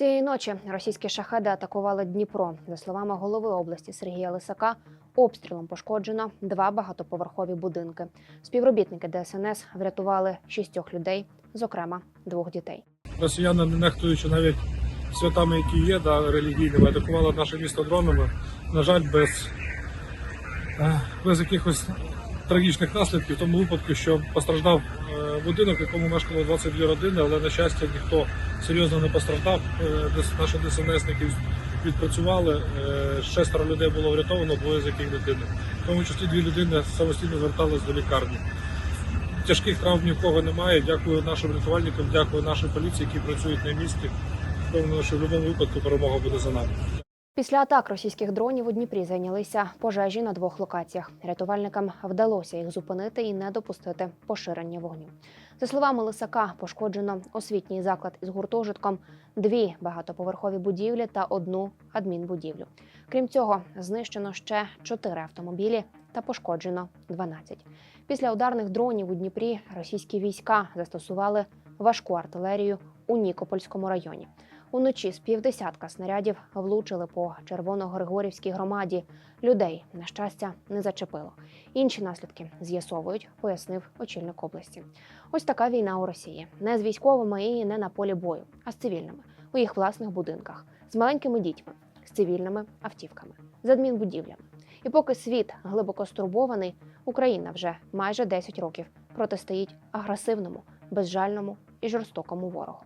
Цієї ночі російські шахеди атакували Дніпро. За словами голови області Сергія Лисака, обстрілом пошкоджено два багатоповерхові будинки. Співробітники ДСНС врятували шістьох людей, зокрема двох дітей. Росіяни, не нехтуючи навіть святами, які є, да, релігійними, атакували наше місто дронами. На жаль, без, е, без якихось трагічних наслідків, в тому випадку, що постраждав е, будинок, в якому мешкало 22 родини, але на щастя ніхто серйозно не постраждав. Е, Наші ДСНСники відпрацювали. Е, Шестеро людей було врятовано, двоє з яких дитини. В тому числі дві людини самостійно звертались до лікарні. Тяжких травм ні в кого немає. Дякую нашим рятувальникам, дякую нашій поліції, які працюють на місці. Впевнено, що в будь-якому випадку перемога буде за нами. Після атак російських дронів у Дніпрі зайнялися пожежі на двох локаціях. Рятувальникам вдалося їх зупинити і не допустити поширення вогню. За словами Лисака, пошкоджено освітній заклад із гуртожитком, дві багатоповерхові будівлі та одну адмінбудівлю. Крім цього, знищено ще чотири автомобілі та пошкоджено 12. Після ударних дронів у Дніпрі російські війська застосували важку артилерію у Нікопольському районі. Уночі з півдесятка снарядів влучили по Червоногригорівській громаді. Людей, на щастя, не зачепило. Інші наслідки з'ясовують, пояснив очільник області. Ось така війна у Росії не з військовими і не на полі бою, а з цивільними у їх власних будинках, з маленькими дітьми, з цивільними автівками, з адмінбудівлями. І поки світ глибоко стурбований, Україна вже майже 10 років протистоїть агресивному, безжальному і жорстокому ворогу.